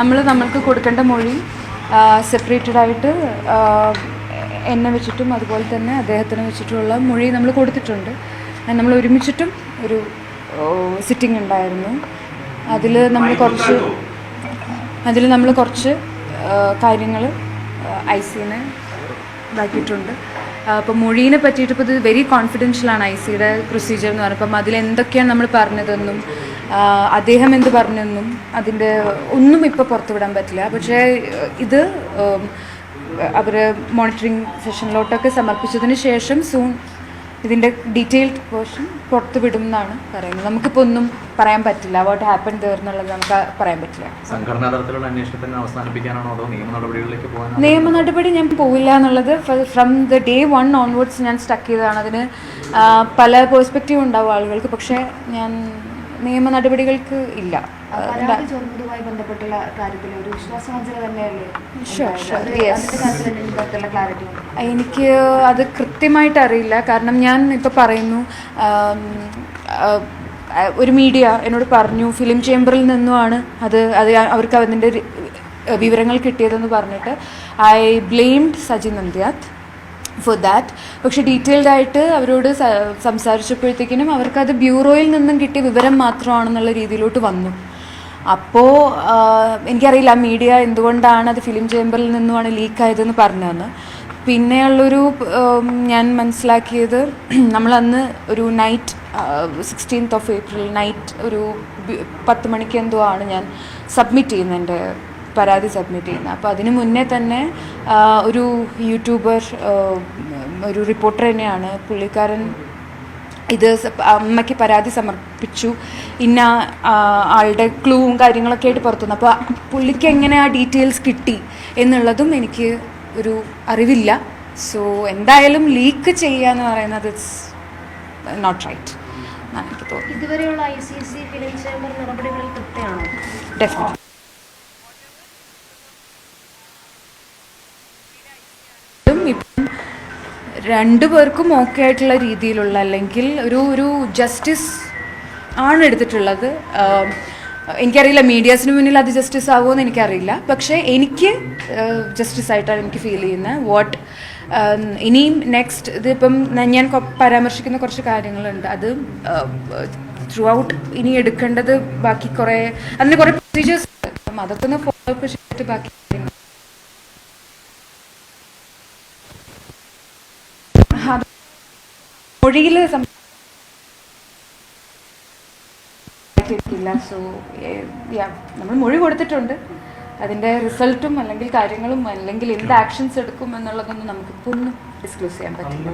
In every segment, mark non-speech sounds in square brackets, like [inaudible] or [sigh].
നമ്മൾ നമ്മൾക്ക് കൊടുക്കേണ്ട മൊഴി സെപ്പറേറ്റഡ് ആയിട്ട് ആ, എന്നെ വെച്ചിട്ടും അതുപോലെ തന്നെ അദ്ദേഹത്തിനെ വെച്ചിട്ടുള്ള മൊഴി നമ്മൾ കൊടുത്തിട്ടുണ്ട്. നമ്മൾ ഒരുമിച്ചിട്ടും ഒരു സിറ്റിംഗ് ഉണ്ടായിരുന്നു. അതിൽ നമ്മൾ കുറച്ച് അതിൽ നമ്മൾ കുറച്ച് കാര്യങ്ങൾ ഐ സിനെ ഇതാക്കിയിട്ടുണ്ട്. അപ്പോൾ മൊഴീനെ പറ്റിയിട്ട് ഇപ്പോൾ ഇത് വെരി കോൺഫിഡൻഷ്യലാണ് ഐ സിയുടെ പ്രൊസീജിയർ എന്ന് പറഞ്ഞപ്പം അതിൽ എന്തൊക്കെയാണ് നമ്മൾ പറഞ്ഞതെന്നും അദ്ദേഹം എന്ത് പറഞ്ഞെന്നും അതിന്റെ ഒന്നും ഇപ്പോൾ പുറത്തുവിടാൻ പറ്റില്ല. പക്ഷേ ഇത് അവർ മോണിറ്ററിങ് സെഷനിലോട്ടൊക്കെ സമർപ്പിച്ചതിന് ശേഷം സൂൺ ഇതിന്റെ ഡീറ്റെയിൽഡ് വേർഷൻ പുറത്ത് വിടും എന്നാണ് പറയുന്നത്. നമുക്കിപ്പോൾ ഒന്നും പറയാൻ പറ്റില്ല. വാട്ട് ഹാപ്പൻ ദർ എന്നുള്ളത് നമുക്ക് പറയാൻ പറ്റില്ല. സംഘടനാ തലത്തിലുള്ള അന്വേഷണത്തിന് അവസാനിപ്പിക്കാനാണോ അതോ നിയമ നടപടികളിലേക്ക് പോകാൻ നിയമ നടപടി ഞാൻ പോവില്ല എന്നുള്ളത് from the day one onwards ഞാൻ സ്റ്റക്ക് ചെയ്തതാണ്. അതിന് പല പേഴ്സ്പെക്റ്റീവ് ഉണ്ടാവും ആളുകൾക്ക്. പക്ഷേ ഞാൻ നിയമ നടപടികൾക്ക് ഇല്ല. ചോർന്നതുമായി ബന്ധപ്പെട്ടുള്ള കാര്യത്തിൽ ഒരു വിശ്വാസവഞ്ചന തന്നെയല്ലേ? എനിക്ക് അത് കൃത്യമായിട്ട് അറിയില്ല. കാരണം ഞാൻ ഇപ്പോൾ പറയുന്നു ഒരു മീഡിയ എന്നോട് പറഞ്ഞു ഫിലിം ചേംബറിൽ നിന്നുമാണ് അത് അത് അവർക്ക് അതിന്റെ വിവരങ്ങൾ കിട്ടിയതെന്ന് പറഞ്ഞിട്ട് I blamed Saji Nandyath. For that പക്ഷേ ഡീറ്റെയിൽഡ് ആയിട്ട് അവരോട് സംസാരിച്ചപ്പോഴത്തേക്കിനും അവർക്കത് ബ്യൂറോയിൽ നിന്നും കിട്ടിയ വിവരം മാത്രമാണെന്നുള്ള രീതിയിലോട്ട് വന്നു. അപ്പോൾ എനിക്കറിയില്ല മീഡിയ എന്തുകൊണ്ടാണ് അത് ഫിലിം ചേംബറിൽ നിന്നുമാണ് ലീക്കായതെന്ന് പറഞ്ഞതെന്ന്. പിന്നെയുള്ളൊരു ഞാൻ മനസ്സിലാക്കിയത് [clears throat] നമ്മളന്ന് ഒരു night sixteenth of April night ഒരു പത്ത് മണിക്ക് എന്തോ ആണ് ഞാൻ സബ്മിറ്റ് ചെയ്യുന്നത് എന്റെ പരാതി സബ്മിറ്റ് ചെയ്യുന്നത് അപ്പോൾ അതിന് മുന്നേ തന്നെ ഒരു യൂട്യൂബർ ഒരു റിപ്പോർട്ടർ തന്നെയാണ് പുള്ളിക്കാരൻ ഇത് അമ്മയ്ക്ക് പരാതി സമർപ്പിച്ചു. ഇന്ന ആളുടെ ക്ലൂവും കാര്യങ്ങളൊക്കെ ആയിട്ട് പുറത്തു വന്നു. അപ്പോൾ പുള്ളിക്ക് എങ്ങനെ ആ ഡീറ്റെയിൽസ് കിട്ടി എന്നുള്ളതും എനിക്ക് ഒരു അറിവില്ല. സോ എന്തായാലും ലീക്ക് ചെയ്യുക എന്ന് പറയുന്നത് ഇറ്റ്സ് നോട്ട് റൈറ്റ് എന്നാണ് എനിക്ക് തോന്നുന്നത്. ഇതുവരെയുള്ള I C C film chamber നടപടികളിൽ തൃപ്തിയാണോ? ഡെഫിനറ്റ് ഇപ്പം രണ്ടു പേർക്കും ഓക്കെ ആയിട്ടുള്ള രീതിയിലുള്ള അല്ലെങ്കിൽ ഒരു ഒരു ജസ്റ്റിസ് ആണ് എടുത്തിട്ടുള്ളത്. എനിക്കറിയില്ല മീഡിയാസിന് മുന്നിൽ അത് ജസ്റ്റിസ് ആവുമോ എന്ന് എനിക്കറിയില്ല. പക്ഷേ എനിക്ക് ജസ്റ്റിസ് ആയിട്ടാണ് എനിക്ക് ഫീൽ ചെയ്യുന്നത്. വാട്ട് ഇനിയും നെക്സ്റ്റ് ഇതിപ്പം ഞാൻ പരാമർശിക്കുന്ന കുറച്ച് കാര്യങ്ങളുണ്ട്. അത് ത്രൂ ഔട്ട് ഇനി എടുക്കേണ്ടത് ബാക്കി കുറേ അതിന് കുറേ പ്രൊസീജിയേഴ്സ് അതൊക്കെ ഒന്ന് ഫോളോ അപ്പ് ചെയ്തിട്ട് ബാക്കി കാര്യങ്ങൾ അത് മൊഴിയിൽ സംസാരിക്കില്ല സോ നമ്മൾ മൊഴി കൊടുത്തിട്ടുണ്ട്. അതിന്റെ റിസൾട്ടും അല്ലെങ്കിൽ കാര്യങ്ങളും അല്ലെങ്കിൽ എന്ത് ആക്ഷൻസ് എടുക്കും എന്നുള്ളതൊന്നും നമുക്കിപ്പോൾ ഒന്നും ഡിസ്ക്ലോസ് ചെയ്യാൻ പറ്റില്ല.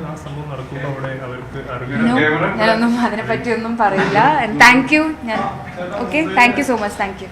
ഞാനൊന്നും അതിനെപ്പറ്റി ഒന്നും പറയില്ല. താങ്ക് യു ഞാൻ okay thank you so much thank you